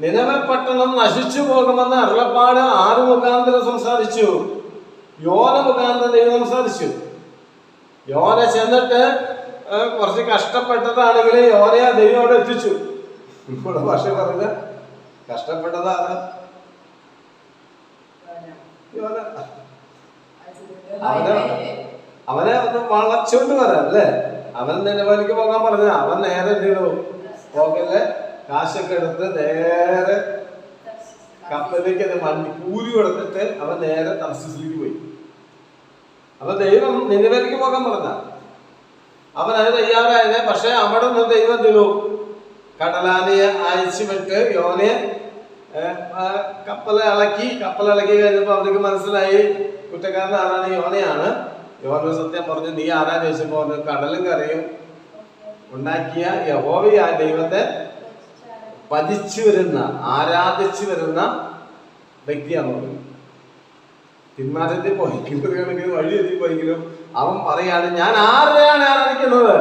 നിലവെ പട്ടണം നശിച്ചു പോകുമെന്ന് അരുളപ്പാട് ആറ് മുഖാന്തരം സംസാരിച്ചു. യോന മുഖാന്തരം ദൈവം സംസാരിച്ചു. യോന ചെന്നിട്ട് കുറച്ച് കഷ്ടപ്പെട്ടതാണെങ്കിൽ യോനയെ ദൈവം അവിടെ എത്തിച്ചു. ഇവിടെ ഭാഷ പറഞ്ഞ കഷ്ടപ്പെട്ടതാണ്. യോന അവനെ അവനെ ഒന്ന് വളച്ചോണ്ട് വരാം അല്ലേ? അവൻ നിലവിലേക്ക് പോകാൻ പറഞ്ഞ അവൻ നേരെ എന്ത് പോകല്ലേ? കാശൊക്കെ എടുത്ത് നേരെ കപ്പലിലേക്ക് അത് വണ്ടി കൂലി കൊടുത്തിട്ട് അവൻ നേരെ തർസിസിലേക്ക് പോയി. അപ്പൊ ദൈവം നിലവിലേക്ക് പോകാൻ പറഞ്ഞ അവൻ അത് തയ്യാറായത് പക്ഷെ അവിടെ നിന്ന് ദൈവം തരൂ കടലാനയെ അയച്ചു വിട്ട് യോനെ ആ കപ്പൽ ഇളക്കി കപ്പൽ ഇളക്കി കഴിഞ്ഞപ്പോ അവർക്ക് മനസ്സിലായി കുറ്റക്കാരൻ ആരാണ്? യോനയാണ്. യോന സത്യം പറഞ്ഞു നീ ആരാ ചോദിച്ചപ്പോ കടലും കറിയും ഉണ്ടാക്കിയ യഹോവയായ ദൈവത്തെ പതിച്ചു വരുന്ന ആരാധിച്ചു വരുന്ന വ്യക്തിയാണ് പറയുന്നത് തിന്മാറ്റത്തിൽ പോയിക്കുന്നത് വഴി എത്തി പോയെങ്കിലും അവൻ പറയാണ് ഞാൻ ആരെയാണ് ആരാധിക്കുന്നത്?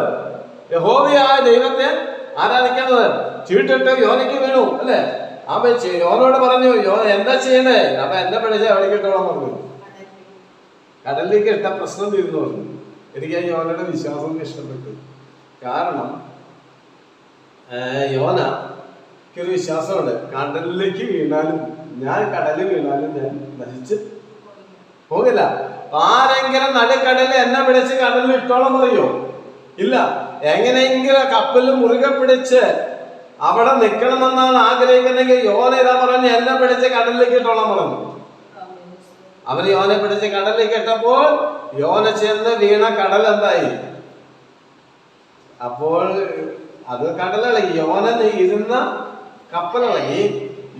യഹോവയായ ദൈവത്തെ ആരാധിക്കുന്നത്? ചീട്ടിട്ട് യോനയ്ക്ക് വീണു. അല്ലേ? അവൻ യോനോട് പറഞ്ഞു യോ എന്താ ചെയ്യണേ അപ്പൊ എന്നെ പിടിച്ച എവിടേക്ക് ഇട്ടോളാൻ പറഞ്ഞു. കടലിലേക്ക് ഇട്ട പ്രശ്നം തീർന്നു പറഞ്ഞു. എനിക്ക് ആ യോനയുടെ വിശ്വാസം ഇഷ്ടപ്പെട്ടു. കാരണം യോന ഒരു വിശ്വാസമുണ്ട്. കടലിലേക്ക് വീണാലും ഞാൻ കടലിൽ വീണാലും ഞാൻ നശിച്ച് പോകില്ല. ആരെങ്കിലും നടുക്കടലിൽ എന്നെ പിടിച്ച് കടലിൽ ഇട്ടോളം പറയോ? ഇല്ല. എങ്ങനെയെങ്കിലും കപ്പലിൽ മുറുകെ പിടിച്ച് അവിടെ നിൽക്കണമെന്നാണ് ആഗ്രഹിക്കുന്നെങ്കിൽ യോന ഇതാ പറഞ്ഞു എന്നെ പിടിച്ച് കടലിലേക്ക് ഇട്ടോളം പറഞ്ഞു. അവർ യോനെ പിടിച്ച് കടലിലേക്ക് ഇട്ടപ്പോൾ യോന ചെന്ന് വീണ കടൽ എന്തായി? അപ്പോൾ അത് കടലല്ല യോന ഇരുന്ന കപ്പലിളകി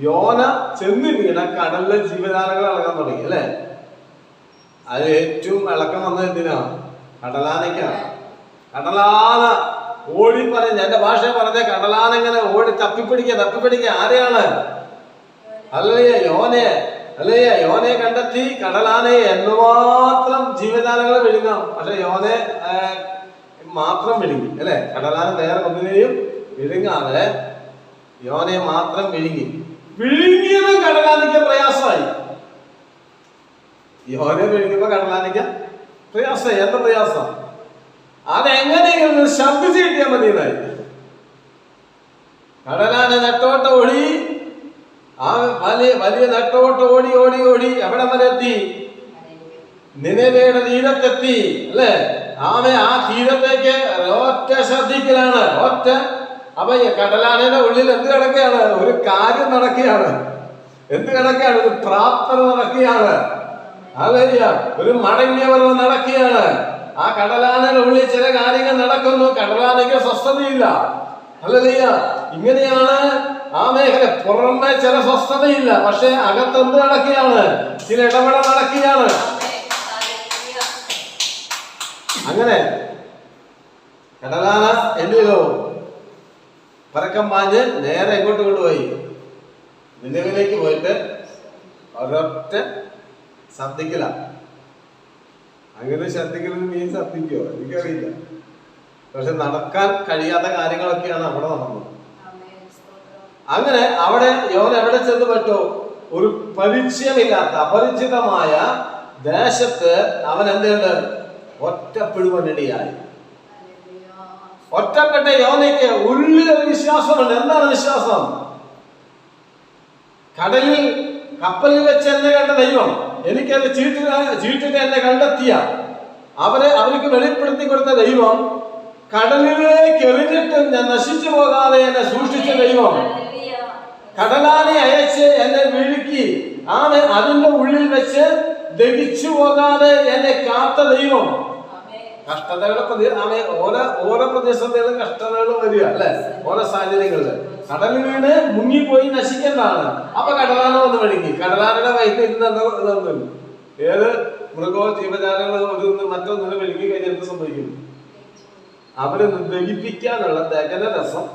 യോന ചെന്ന് വീണ കടലിലെ ജീവജാലങ്ങൾ ഇളകാൻ തുടങ്ങി അല്ലേ? അത് ഏറ്റവും ഇളക്കം വന്നത് എന്തിനാ? കടലാനയ്ക്കാണ്. കടലാന ഓടി പറഞ്ഞ എന്റെ ഭാഷ പറഞ്ഞ കടലാന ഇങ്ങനെ ഓടി തപ്പിപ്പിടിക്കുക തപ്പിപ്പിടിക്കുക. ആരെയാണ്? അല്ലയ്യ യോനെ അല്ലയ്യ യോനെ കണ്ടെത്തി കടലാനയെ എന്തുമാത്രം ജീവജാലങ്ങൾ വിഴുങ്ങാം. പക്ഷെ യോനെ മാത്രം വിഴുങ്ങി അല്ലെ? കടലാന വേറെ ഒന്നിനെയും വിഴുങ്ങാതെ യോനയെ മാത്രം വിഴുങ്ങി. വിഴുങ്ങിയത് കടലാനിക്ക പ്രയാസമായി. യോനെ വിഴുങ്ങിയപ്പോ കടലാനിക്ക പ്രയാസമായി. എന്താ പ്രയാസം? അതെങ്ങനെയെങ്കിലും ശബ്ദിച്ച് കിട്ടിയാൽ മതി കടലാന നെട്ടോട്ട ഓടി. ആ വലിയ വലിയ നെട്ടോട്ട ഓടി ഓടി ഓടി എവിടെ വരെ എത്തി. നിലവയുടെ തീരത്തെത്തി. അല്ലേ? ആമ ആ തീരത്തേക്ക് ഒറ്റ ശ്രദ്ധിക്കലാണ്. ഒറ്റ അപ്പൊ ഈ കടലാനയുടെ ഉള്ളിൽ എന്ത് കിടക്കുകയാണ്? ഒരു കാര്യം നടക്കുകയാണ്. എന്ത് കിടക്കുകയാണ്? ഒരു പ്രാപ്തർ നടക്കുകയാണ്. അല്ലയ്യ ഒരു മടങ്ങിയവർ നടക്കുകയാണ്. ആ കടലാനയുടെ ഉള്ളിൽ ചില കാര്യങ്ങൾ നടക്കുന്നു. കടലാനയ്ക്ക് സ്വസ്ഥതയില്ല. അല്ലയ്യ ഇങ്ങനെയാണ് ആ മേഖല. പുറമെ ചില സ്വസ്ഥതയില്ല. പക്ഷെ അകത്തെന്ത് നടക്കുകയാണ്? ചില ഇടപെടൽ നടക്കുകയാണ്. അങ്ങനെ. കടലാന എന്ത് പരക്കം പാഞ്ഞ് നേരെ എങ്ങോട്ട് കൊണ്ടുപോയി? നിലവിലേക്ക് പോയിട്ട് ഒരൊറ്റ ശബ്ദിക്കല. അങ്ങനെ ശബ്ദിക്കലെന്ന് മീൻ ശബ്ദിക്കോ? എനിക്കറിയില്ല. പക്ഷെ നടക്കാൻ കഴിയാത്ത കാര്യങ്ങളൊക്കെയാണ് അവിടെ നടന്നത്. അങ്ങനെ അവിടെ യോൻ എവിടെ ചെന്ന് പറ്റോ ഒരു പരിചയമില്ലാത്ത അപരിചിതമായ ദേശത്ത് അവൻ എന്തുണ്ട്? ഒറ്റപ്പെടുവാനിടയായി ഒറ്റപ്പെട്ട യോനയ്ക്ക് ഉള്ളിലൊരു വിശ്വാസമുണ്ട്. എന്താണ് വിശ്വാസം? കടലിൽ കപ്പലിൽ വെച്ച് എന്നെ കണ്ട ദൈവം എനിക്കത് ചീട്ടിൽ ചീട്ടിട്ട് എന്നെ കണ്ടെത്തിയ അവരെ അവർക്ക് വെളിപ്പെടുത്തി കൊടുത്ത ദൈവം കടലിലേക്ക് എറിഞ്ഞിട്ട് ഞാൻ നശിച്ചു പോകാതെ എന്നെ സൂക്ഷിച്ച ദൈവം. കടലാനെ അയച്ച് എന്നെ വിഴുക്കി ആണ് അതിന്റെ ഉള്ളിൽ വെച്ച് ദഹിച്ചു പോകാതെ എന്നെ കാത്ത ദൈവം. കഷ്ടതകളെ പ്രതി ആമേ ഓരോ ഓരോ പ്രതിസന്ധികളും കഷ്ടതകൾ വരിക അല്ലെ? ഓരോ സാഹചര്യങ്ങളിൽ. കടലിൽ വീണ് മുങ്ങിപ്പോയി നശിക്കേണ്ടതാണ്. അപ്പൊ കടലാന വന്ന് വഴുങ്ങി. കടലാനയുടെ വയറ്റിൽ ഇരുന്ന് എന്താ ഏത് മൃഗോ ജീവജാലങ്ങളോ ഒരു മറ്റൊന്ന് വിഴുങ്ങി കഴിഞ്ഞാൽ സംഭവിക്കും? അവരെ ദഹിപ്പിക്കാനുള്ള ദഹന രസം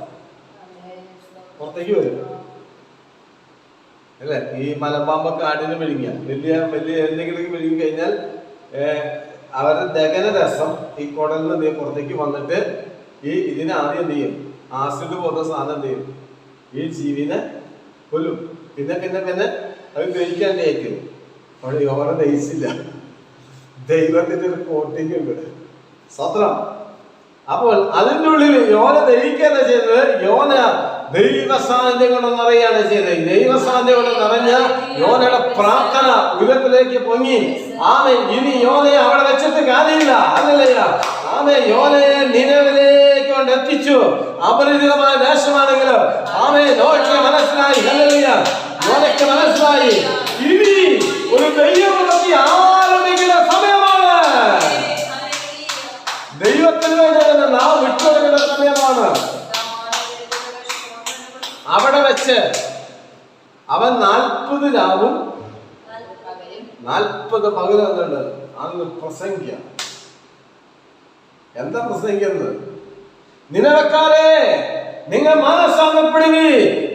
പുറത്തേക്ക് വരും. അല്ലെ? ഈ മലമ്പാമ്പൊക്കെ കാടിനെ വിഴുങ്ങിയ വലിയ വലിയ എന്തെങ്കിലും വിഴുങ്ങി കഴിഞ്ഞാൽ അവരുടെ ദഹന രസം ഈ കുടലിൽ നിന്ന് പുറത്തേക്ക് വന്നിട്ട് ഈ ഇതിനെ ആദ്യം എന്ത് ചെയ്യും? ആസിഡ് പോകുന്ന സാധനം എന്ത് ചെയ്യും? ഈ ജീവിനെ കൊല്ലും. പിന്നെ പിന്നെ പിന്നെ അത് ദഹിക്കാൻ ദഹിക്കും അവിടെ യോന ദഹിച്ചില്ല. ദൈവത്തിന്റെ ഒരു കോട്ടിങ് ഉണ്ട്. സത്രം. അപ്പോൾ അതിന്റെ ഉള്ളിൽ യോന ദഹിക്കുകയാണ് ചെയ്തത് യോന ദൈവ സാന്നിധ്യം കൊണ്ട് നിറയാണ് ചെയ്തത്. ദൈവ സാന്നിധ്യം കൊണ്ട് നിറഞ്ഞ യോനയുടെ പ്രാർത്ഥന ഉയരത്തിലേക്ക് പൊങ്ങി. ആമേ ഇനി യോനയെ അവിടെ വെച്ചിട്ട് കാര്യമില്ല. അതല്ലയ്യ ആമേ യോനയെ നിലവിലേക്ക് കൊണ്ട് എത്തിച്ചു. അപരിചിതമായ ദേശമാണെങ്കിലും ആമേ നോക്കിയ മനസ്സിലായി. യോനയ്ക്ക് മനസ്സിലായി. ഇനി ഒരു ദൈവമുള്ളത്തി വെച്ച്. അവൻ നാൽപ്പത് രാവും നാൽപ്പത് പകലും എന്തുണ്ട് അന്ന് പ്രസംഗിക്ക. എന്താ പ്രസംഗിക്കുന്നത്? നിലവക്കാരെ നിങ്ങൾ മനസ്സാന്തപ്പെടുവീ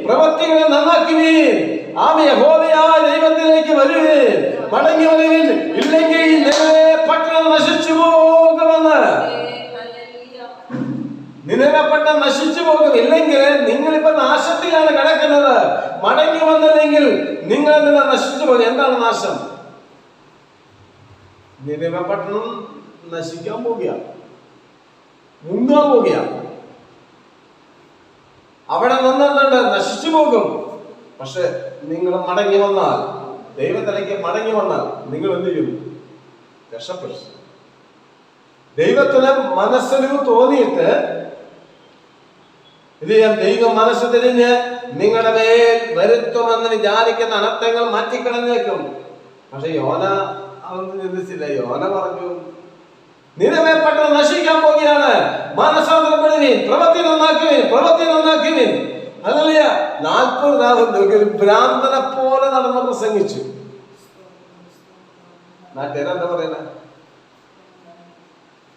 പ്രവൃത്തികളെ നന്നാക്കുവീൻ ആമ യഹോവയായ ദൈവത്തിലേക്ക് വരുവീൻ മടങ്ങി വരുവീൻ ഇല്ലെങ്കിൽ നിലവെ പട്ടണം നശിച്ചു പോകുമെന്ന്. പട്ടണം നശിച്ചു പോകും ഇല്ലെങ്കിൽ നിങ്ങളിപ്പോ നാശത്തിലാണ് കിടക്കുന്നത്. മടങ്ങി വന്നില്ലെങ്കിൽ നിങ്ങൾ നിങ്ങൾ നശിച്ചു പോകും എന്താണ് നാശം? നിരവപട്ടണം നശിക്കാൻ പോവുക മുങ്ങാൻ പോവുക അവിടെ നിന്നുണ്ട് നശിച്ചു പോകും പക്ഷെ നിങ്ങൾ മടങ്ങി വന്നാൽ ദൈവത്തിലേക്ക് മടങ്ങി വന്നാൽ നിങ്ങൾ എന്ത് ചെയ്യും? രക്ഷപ്പെടും. ദൈവത്തിന് മനസ്സിന് തോന്നിയിട്ട് ഇത് ഞാൻ ദൈവം മനസ്സ് തിരിഞ്ഞ് നിങ്ങളുടെ മേൽ വരുത്തുമെന്ന് വിചാരിക്കുന്ന അനർത്ഥങ്ങൾ മാറ്റിക്കളഞ്ഞേക്കും പക്ഷെ യോന അവർക്ക് ചിന്തിച്ചില്ല. യോന പറഞ്ഞു നിലവേപ്പെട്ട നശിക്കാൻ പോവുകയാണ്. മനസ്സാന്തരപ്പെടുവിൻ പ്രവൃത്തി നന്നാക്കുവീൻ പ്രവൃത്തി നന്നാക്കുവീൻ. അതല്ല നാൽപ്പത് രാവും ഒരു ഭ്രാന്തനെ പോലെ നടന്ന് പ്രസംഗിച്ചു. നാട്ടുകാരെന്താ പറയുന്നത്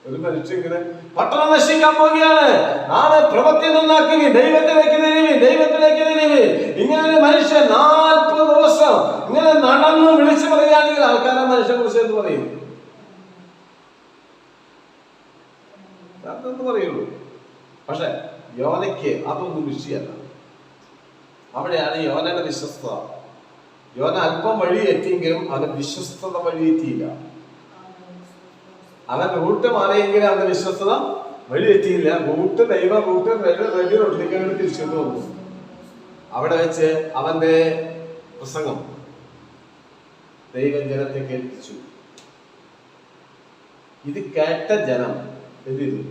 ഒരു മനുഷ്യൻ ഇങ്ങനെ പട്ടണം നശിക്കാൻ പോവുകയാണ്. നാളെ പ്രവൃത്തി നന്നാക്കി ദൈവത്തിലേക്ക് തിരിവി ദൈവത്തിലേക്ക് തിരിവി ഇങ്ങനെ മനുഷ്യൻ നാൽപ്പത് ദിവസം ഇങ്ങനെ നടന്ന് വിളിച്ചു പറയുകയാണെങ്കിൽ ആൾക്കാരെ മനുഷ്യനെ കുറിച്ച് എന്ന് പറയും? അതെന്ന് പറയുള്ളൂ? പക്ഷെ യോനയ്ക്ക് അതൊന്നും വിഷയമല്ല. അവിടെയാണ് യോനയുടെ വിശ്വസ്തത. യോന അല്പം വഴി എത്തിയെങ്കിലും അവന്റെ വിശ്വസ്തത വഴി എത്തിയില്ല അവൻ റൂട്ട് മാറിയെങ്കിൽ അവന്റെ വിശ്വസ്തത വഴി എത്തിയില്ല റൂട്ട് ദൈവ റൂട്ട് റെഡി തിരിച്ചു തോന്നുന്നു അവിടെ വെച്ച് അവന്റെ പ്രസംഗം ദൈവം ജനത്തെ കേൾപ്പിച്ചു. ഇത് കേട്ട ജനം എന്ത് ചെയ്തു?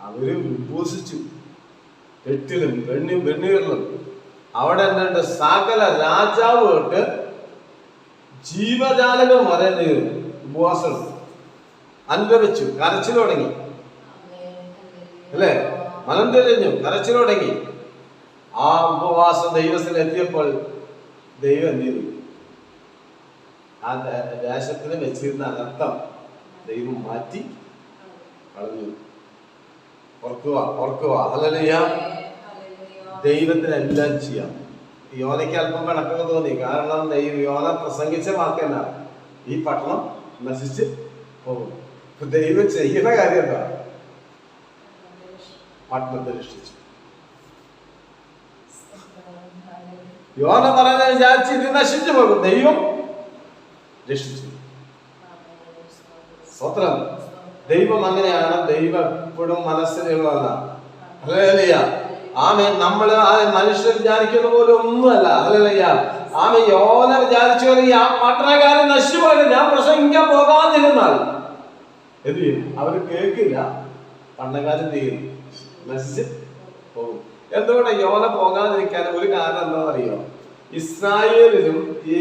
അവർ ഉദ്ഘോഷിച്ചു എട്ടിലും പെണ്ണും പെണ്ണുകളിലും അവിടെ എന്നുണ്ട് സകല രാജാവ് തൊട്ട് ജീവജാലകം വരെ എന്ത് ചെയ്തു ഉപവാസം അനുഭവിച്ചു കരച്ചിൽ തുടങ്ങി. അല്ലേ? മനം തെളിഞ്ഞു കരച്ചിൽ തുടങ്ങി. ആ ഉപവാസം ദൈവത്തിൽ എത്തിയപ്പോൾ ദൈവം എന്ത് ചെയ്തു? ആ ദേശത്തിന് വെച്ചിരുന്ന അനർത്ഥം ദൈവം മാറ്റി കളഞ്ഞു. ഓർക്കുക ഓർക്കുക. ഹല്ലേലൂയ. ദൈവത്തിന് എല്ലാം ചെയ്യാം. യോനയ്ക്ക് അല്പം കണക്കൊക്കെ തോന്നി. കാരണം ദൈവം യോന പ്രസംഗിച്ച വാക്കല്ല ഈ പട്ടണം നശിച്ച് പോകും. ഇപ്പൊ ദൈവം ചെയ്യുന്ന കാര്യം എന്താ? പട്ടണത്തെ യോന പറഞ്ഞ വിചാരിച്ച് ഇത് നശിച്ചു പോകും. ദൈവം രക്ഷിച്ചു. സ്വത്രം ദൈവം അങ്ങനെയാണ്. ദൈവം എപ്പോഴും മനസ്സിലുള്ളതല്ല ഹല്ലേലൂയ. ആമേ നമ്മൾ ആ മനുഷ്യർ വിചാരിക്കുന്ന പോലെ ഒന്നുമല്ല. ഹല്ലേലൂയ. ആമേ യോന വിചാരിച്ചു ഈ ആ പട്ടണക്കാരൻ നശിച്ചുപോയത് ഞാൻ പ്രസംഗിക്കാൻ പോകാതിരുന്നാൽ എന്ത് ചെയ്യും? അവർ കേൾക്കില്ല. പണ്ടകാലം എന്ത് ചെയ്യും? നശിച്ച് പോകും. എന്തുകൊണ്ട് യോന പോകാതിരിക്കാൻ ഒരു കാരണം എന്താണെന്ന് അറിയോ ഇസ്രായേലിലും ഈ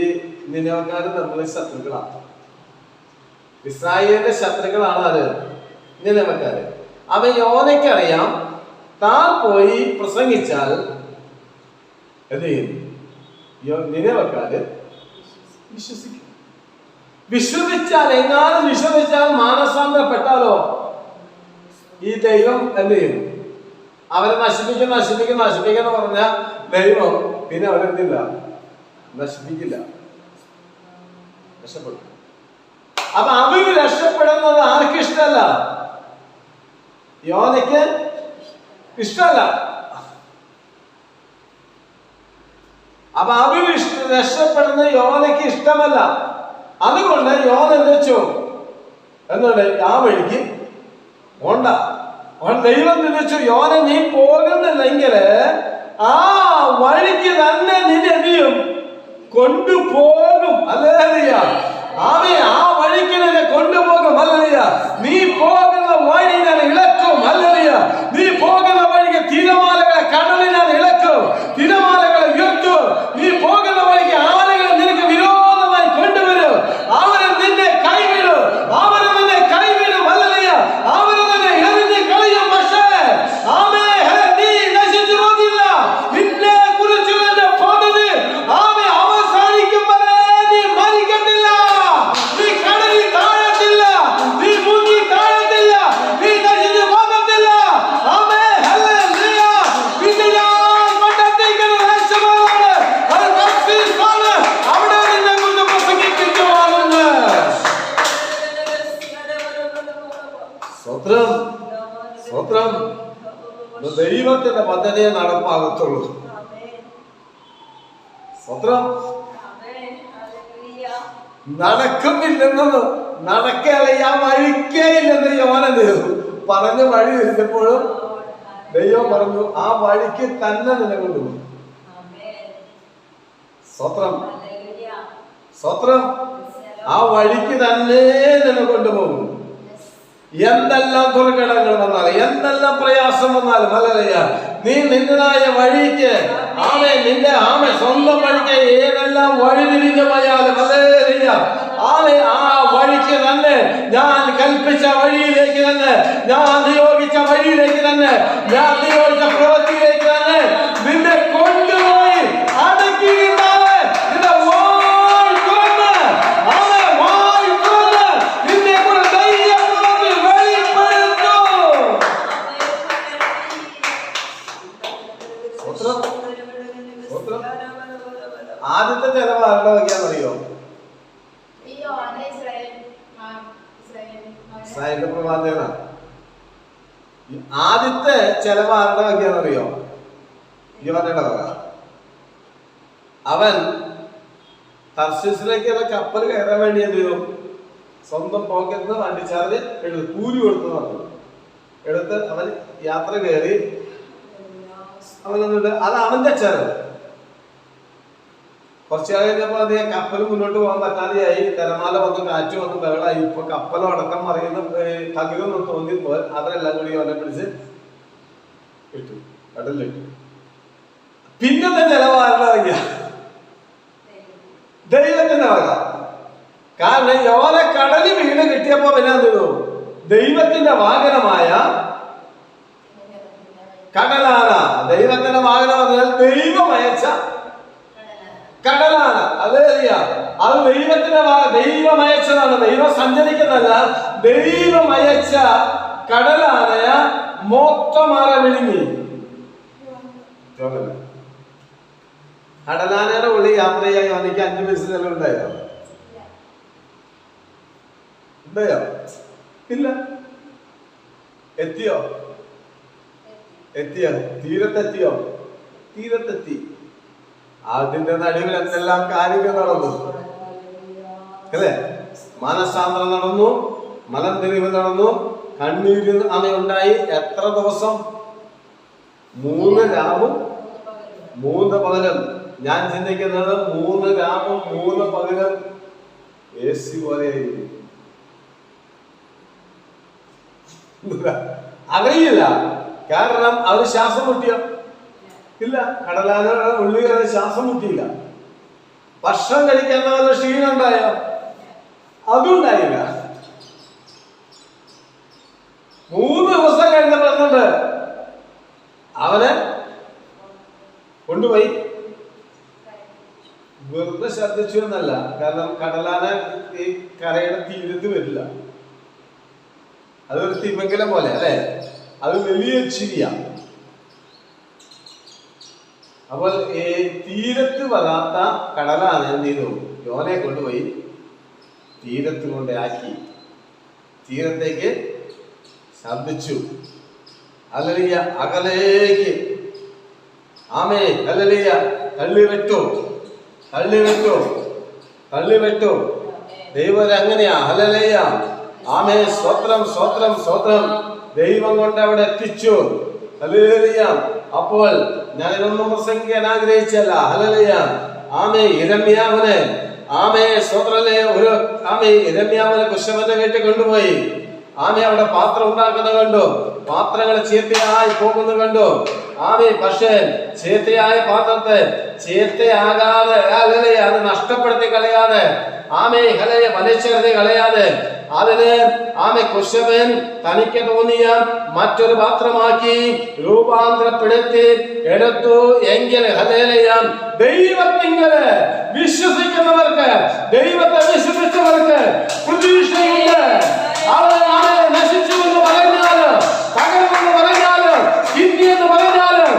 നിലവക്കാരും തമ്മിൽ ശത്രുക്കളാണ് ഇസ്രായേലിന്റെ ശത്രുക്കളാണ് അത് നിലവക്കാര് അവ യോനയ്ക്കറിയാം താൻ പോയി പ്രസംഗിച്ചാൽ എന്ത് ചെയ്യും? നിലവക്കാര് വിശ്വസിക്കും. വിശ്വസിച്ചാൽ എങ്ങാനും വിശ്വസിച്ചാൽ മാനസാന്തരപ്പെട്ടാലോ ഈ ദൈവം എന്ത് ചെയ്യും? അവരെ നശിപ്പിക്കും നശിപ്പിക്കും നശിപ്പിക്കും എന്ന് പറഞ്ഞ ദൈവം പിന്നെ അവരെന്തില്ല നശിപ്പിക്കില്ല. രക്ഷപ്പെടും. അപ്പൊ അവർ രക്ഷപ്പെടുന്നത് ആർക്കും ഇഷ്ടമല്ല യോനയ്ക്ക് ഇഷ്ടമല്ല. അപ്പൊ അവർ രക്ഷപ്പെടുന്നത് രക്ഷപ്പെടുന്ന യോനയ്ക്ക് ഇഷ്ടമല്ല. അതുകൊണ്ട് യോൻ എന്ത് വെച്ചു? എന്തുകൊണ്ട്? ആ വഴിക്ക് പോണ്ട ദൈവം നിന്നിച്ചു യോനെ നീ പോകുന്നില്ലെങ്കിൽ ആ വഴിക്ക് തന്നെ നിന്നെ നീയും കൊണ്ടുപോകും. അല്ലേറിയ ആമേ ആ വഴിക്ക് നിന്നെ കൊണ്ടുപോകും. അല്ലറിയ നീ പോകുന്ന വഴി ഞാൻ ഇളക്കും. അല്ലറിയ നീ പോകുന്ന വഴിക്ക് തിരമാലകളെ സ്വത്രം. സ്വത്രം. ദൈവത്തിന്റെ പദ്ധതിയെ നടപ്പാകത്തുള്ളൂ. സ്വത്രം. നടക്കുന്നില്ലെന്നത് നടക്കല്ല ആ വഴിക്കേ ഇല്ലെന്ന് യോന പറഞ്ഞ വഴി ഇരുന്നപ്പോഴും ദൈവം പറഞ്ഞു ആ വഴിക്ക് തന്നെ നിലകൊണ്ടുപോകും സ്വത്രം. സ്വത്രം. ആ വഴിക്ക് തന്നെ നിലകൊണ്ടുപോകും എന്തെല്ലാം ദുർഘടങ്ങൾ വന്നാലും എന്തെല്ലാം പ്രയാസം വന്നാലും അല്ലല്ല നീ നിന്നതായ വഴിക്ക് ആമേ നിന്റെ ആമേ സ്വന്തം വഴിക്ക് ഏതെല്ലാം വഴി തിരിഞ്ഞു പോയാലും ആമെ ആ വഴിക്ക് തന്നെ ഞാൻ കൽപ്പിച്ച വഴിയിലേക്ക് തന്നെ ഞാൻ നിയോഗിച്ച വഴിയിലേക്ക് തന്നെ ഞാൻ നിയോഗിച്ച പ്രവൃത്തിയിലേക്ക് തന്നെ നിന്നെ കൊണ്ടുപോയി അടക്കിയിട്ടാണ് നിന്റെ വാൾ തുറന്ന് അവനെ വാൾ തുറന്ന് നിന്നെ കൂടെ ധൈര്യപ്രവൃത്തി വെളിപ്പെടുത്തും ആദ്യത്തെ ചെലവ് ആരുടെ വയ്ക്കാന്നറിയോ ഇസ്രായേലിന്റെ പ്രവാചകനാണ് ഈ ആദ്യത്തെ ചെലവ് ആരുടെ വയ്ക്കാന്നറിയോ യുവനയുടെ വക അവൻ തർശീസിലേക്കുള്ള കപ്പൽ കയറാൻ വേണ്ടി എന്ത് ചെയ്തു? സ്വന്തം പോക്കറ്റിൽ വണ്ടി ചാർജ് എടുത്ത് കൂലി കൊടുത്തു പറഞ്ഞു എടുത്ത് അവൻ യാത്ര കയറി. അവൻ അത് അവന്റെ ചെലവ് കുറച്ചു കാലം കഴിഞ്ഞപ്പോ അത് കപ്പൽ മുന്നോട്ട് പോകാൻ പറ്റാതെയായി. തിരമാല വന്ന് കാറ്റ് വന്ന് വെള്ളമായി ഇപ്പൊ കപ്പലും അടക്കം മറിയുന്ന കവിതൊന്നും തോന്നിയപ്പോൾ അതെല്ലാം കൂടി അവനെ പിടിച്ച് ഇട്ടു കടലിലിട്ടു പിന്നത്തെ ചെലവാരുടെ വയ്യ ദൈവത്തിന്റെ വക. കാരണം യോന കടലിൽ വീണ് കിട്ടിയപ്പോ പിന്നെ എന്ത് ദൈവത്തിന്റെ വാഹനമായ കടലാന. ദൈവത്തിന്റെ വാഹനം പറഞ്ഞാൽ ദൈവം അയച്ച കടലാണ് അത് അറിയാം അത് ദൈവത്തിന്റെ ദൈവം അയച്ചതാണ്. ദൈവം സഞ്ചരിക്കുന്നതല്ല ദൈവം അയച്ച കടലാനയ മൊത്തമാറ വിഴുങ്ങി? കടലാനയുടെ ഉള്ളിൽ യാത്ര ചെയ്യാൻ എനിക്ക് അഞ്ചു പൈസ ഉണ്ടായോ ഉണ്ടായോ ഇല്ല. എത്തിയോ? എത്തിയോ തീരത്തെത്തിയോ? തീരത്തെത്തി. അതിന്റെ നടുവിൽ എന്തെല്ലാം കാര്യങ്ങൾ നടന്നു? അല്ലേ? മാനസാന്തരം നടന്നു. മലം തെരുവ് നടന്നു. കണ്ണീര് അമ്മയുണ്ടായി എത്ര ദിവസം? മൂന്ന് രാവും മൂന്ന് പകലും. ഞാൻ ചിന്തിക്കുന്നത് മൂന്ന് രാവും മൂന്ന് പകലും എ സി പോലെയായിരുന്നു അറിയില്ല. കാരണം അവർ ശ്വാസം മുട്ടിയ? ഇല്ല. കടലാന ഉള്ളിൽ അത് ശ്വാസം മുട്ടിയില്ല. ഭക്ഷണം കഴിക്കാൻ ക്ഷീണം ഉണ്ടായോ? അതും ഉണ്ടായില്ല മൂന്ന് ദിവസം കഴിഞ്ഞ പറഞ്ഞിട്ട് അവനെ കൊണ്ടുപോയി. വെറുതെ ശ്രദ്ധിച്ചു എന്നല്ല. കാരണം കടലാന ഈ കരയുടെ തീരത്ത് വരില്ല. അതൊരു തിമംഗലം പോലെ അല്ലേ? അത് വലിയ ചിരിയ. അപ്പോൾ ഈ തീരത്ത് വരാത്ത കടലാണ് എന്ത് ചെയ്തു? യോനെ കൊണ്ടുപോയി തീരത്ത് കൊണ്ടാക്കി തീരത്തേക്ക് ശബ്ദിച്ചു. അല്ലെങ്കിൽ അകലേക്ക്. ആമേ ഹല്ലേലൂയ തള്ളി വിട്ടു. തള്ളി വിട്ടു. ദൈവം അങ്ങനെയാ ഹല്ലേലൂയ ആമേ സ്വത്രം സ്വത്രം സ്വത്രം ദൈവം കൊണ്ട് അവിടെ എത്തിച്ചു. അപ്പോൾ ഞാൻ ഇതൊന്നും പ്രസംഗിക്കാൻ ആഗ്രഹിച്ചല്ല. ഹല്ലേലൂയ ആമേ ഇരമ്യാവിനെ ആമേ സ്വത്രലെ ഒരു ആമേ ഇരമ്യാവിനെ കുശവന്റെ വീട്ടിൽ കൊണ്ടുപോയി. ആമേ അവിടെ പാത്രം ഉണ്ടാക്കുന്നത് കണ്ടു. പാത്രങ്ങൾ ചീത്തയായി പോകുന്നത് കണ്ടു? ആമി പക്ഷേ ചീത്തയായ പാത്രത്തെ ചീത്തയാകാതെ അല്ലല്ലേ അത് നഷ്ടപ്പെടുത്തി കളയാതെ ആമേ ഹലയെ വലിച്ചെറിഞ്ഞ് കളയാതെ അതിന് ആമെ കുശവൻ തനിക്ക് തോന്നിയ മറ്റൊരു പാത്രമാക്കി രൂപാന്തരപ്പെടുത്തി എടുത്തു. എങ്കിൽ ഹലേലയാം ദൈവത്തിങ്കൽ വിശ്വസിക്കുന്നവർക്ക് ദൈവത്തെ വിശ്വസിച്ചവർക്ക് പ്രതീക്ഷയുണ്ട് അവർ നശിച്ചു എന്ന് പറയുന്ന மறைந்தாலும்